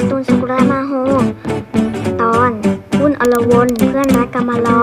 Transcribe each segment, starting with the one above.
การ์ตูนสกุระมาโฮ ตอนวุ่นอลวนเพื่อนรักกำมารอ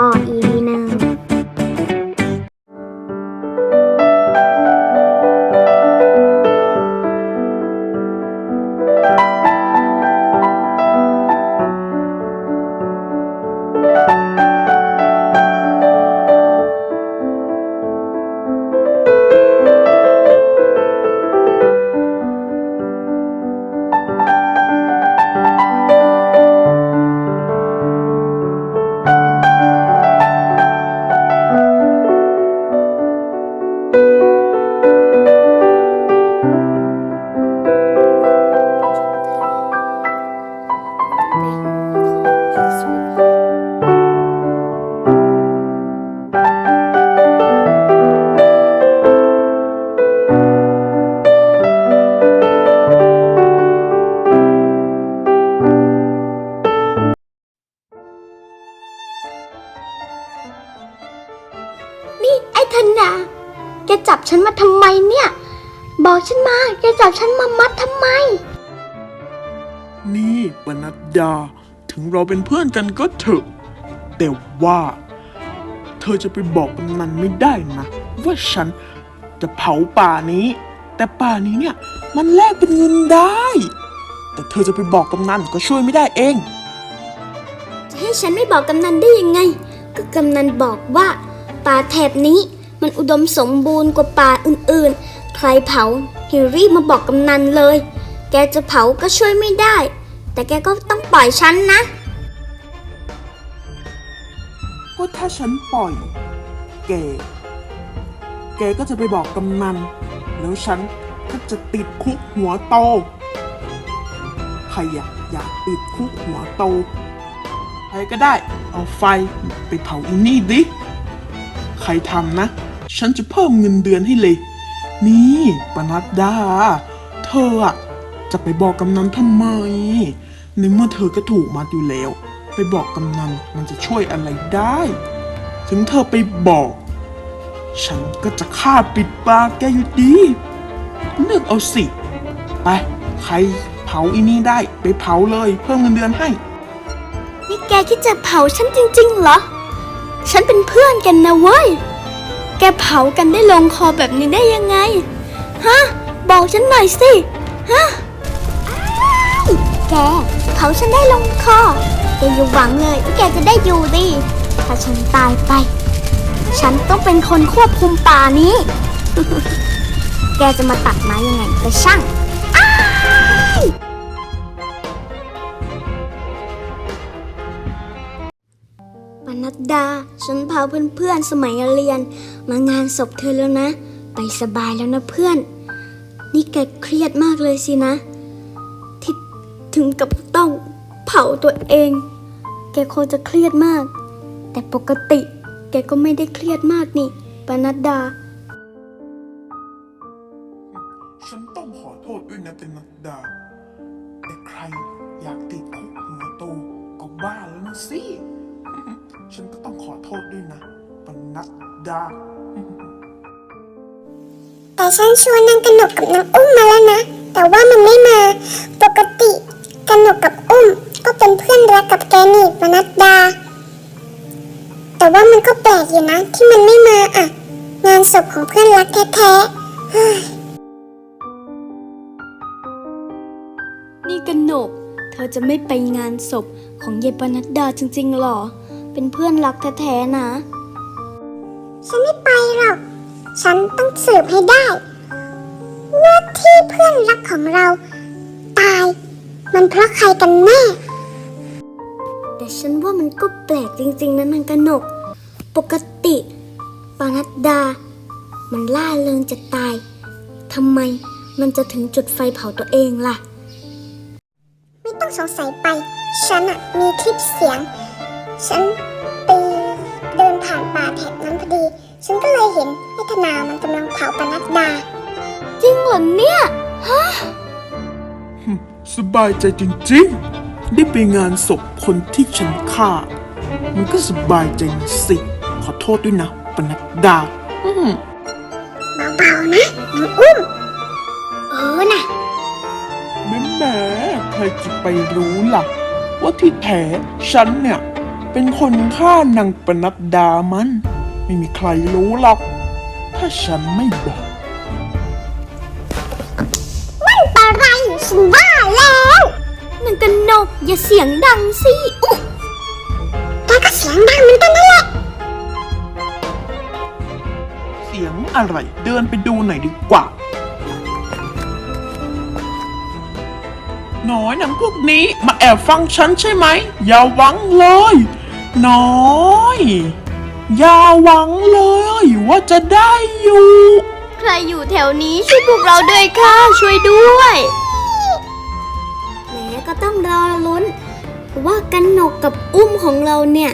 ธนา แกจับฉันมาทำไมเนี่ย บอกฉันมา แกจับฉันมามัดทำไม นี่ปนัดดา ถึงเราเป็นเพื่อนกันก็เถอะ แต่ว่า เธอจะไปบอกกำนันไม่ได้นะ ว่าฉันจะเผาป่านี้ แต่ป่านี้เนี่ย มันแลกเป็นเงินได้ แต่เธอจะไปบอกกำนันก็ช่วยไม่ได้เอง จะให้ฉันไม่บอกกำนันได้ยังไง ก็กำนันบอกว่าป่าแถบนี้ มันอุดมสมบูรณ์กว่าป่าอื่นๆ ใครเผาให้รีบมาบอกกำนันเลย แกจะเผาก็ช่วยไม่ได้ แต่แกก็ต้องปล่อยฉันนะ ก็ถ้าฉันปล่อย แก แกก็จะไปบอกกำนัน แล้วฉันก็จะติดคุกหัวโต ใครอยากอยากติดคุกหัวโต ใครก็ได้ เอาไฟไปเผาอีนี่ดิ ใครทำนะ ฉันจะเพิ่มเงินเดือนให้เลย นี่ปนัดดา เธออะจะไปบอกกำนันทำไม ในเมื่อเธอก็ถูกมัดอยู่แล้ว ไปบอกกำนันมันจะช่วยอะไรได้ ถึงเธอไปบอก ฉันก็จะฆ่าปิดปากแกอยู่ดีเลือกเอาสิ ไป ใครเผาอีนี่ได้ไปเผาเลย เพิ่มเงินเดือนให้ นี่แกคิดจะเผาฉันจริงๆเหรอ ฉันเป็นเพื่อนกันนะเว้ย เผากันได้ลงคอแบบนี้ได้ยังไง ฮะ บอกฉันหน่อยสิ ฮะแกเผาฉันได้ลงคอแกอย่าหวังเลยว่าแกจะได้อยู่ดีถ้าฉันตายไป ฉันต้องเป็นคนควบคุมป่านี้ แกจะมาตัดไม้ยังไงก็ช่าง นัดดา ฉันพาเพื่อนๆสมัยเรียน มางานศพเธอแล้วนะ ไปสบายแล้วนะเพื่อน นี่แกเครียดมากเลยสินะ ที่ถึงกับต้องเผาตัวเอง แกคงจะเครียดมาก แต่ปกติ แกก็ไม่ได้เครียดมากนี่ปนัดดา ฉันต้องขอโทษด้วยนะเป็นนักดา แต่ใครอยากติดคุกหัวโตก็บ้าแล้วนะสิ ฉันก็ต้องขอโทษด้วยนะปนัดดา แต่ฉันชวนนางกนกกับนางอุ้มมาแล้วนะ แต่ว่ามันไม่มา ปกติกนกกับอุ้ม ก็เป็นเพื่อนรักกับแกนี่มนัดดา แต่ว่ามันก็แปลกอยู่นะที่มันไม่มาอะ งานศพของเพื่อนรักแท้ๆเฮ้ยนี่กันหนก เธอจะไม่ไปงานศพของเยายปนัดดาจริงๆหรอ เป็นเพื่อนรักแท้ๆนะ ฉันไม่ไปหรอก ฉันต้องสืบให้ได้ ว่าที่เพื่อนรักของเรา ตาย มันเพราะใครกันแน่ แต่ฉันว่ามันก็แปลกจริงๆนะนางกนก ปกติปานัดดา มันล่าเริงจะตายทำไมมันจะถึงจุดไฟเผาตัวเองล่ะ ไม่ต้องสงสัยไป ฉันอะมีคลิปเสียง ฉันไปเดินผ่านป่าแถบนั้นพอดี ฉันก็เลยเห็นไอ้ธนามันกำลังเผาปนัดดา จริงเหรอเนี่ยสบายใจจริงๆ ได้ไปงานศพคนที่ฉันฆ่า มันก็สบายใจนะสิ ขอโทษด้วยนะ ปนัดดา อืมเบาๆนะน้องอุ้ม เออน่ะแหม่แหม่ใครจะไปรู้ล่ะ ว่าที่แท้ฉันเนี่ย เป็นคนฆ่านางปนัดดามัน ไม่มีใครรู้หรอก ถ้าฉันไม่บอกมันอะไรฉันว่าแล้วนางกันนกอย่าเสียงดังสิอุ๊ยแกก็เสียงดังเหมือนกันนั่นแหละเสียงอะไรเดินไปดูหน่อยดีกว่า น้อยหนังพวกนี้มาแอบฟังฉันใช่ไหม อย่าหวังเลย น้อย อย่าหวังเลยว่าจะได้อยู่ ใครอยู่แถวนี้ช่วยพวกเราด้วยค่ะ ช่วยด้วยแหมก็ต้องรอลุ้น ว่ากันนกกับอุ้มของเราเนี่ย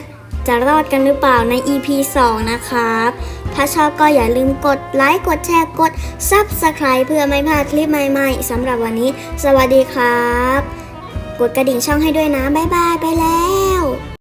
จะรอดกันหรือเปล่าใน EP 2 นะครับ ถ้าชอบก็อย่าลืมกดไลค์กดแชร์กด Subscribe เพื่อไม่พลาดคลิปใหม่ๆสำหรับวันนี้ สวัสดีครับ กดกระดิ่งช่องให้ด้วยนะ บ๊ายบายไปแล้ว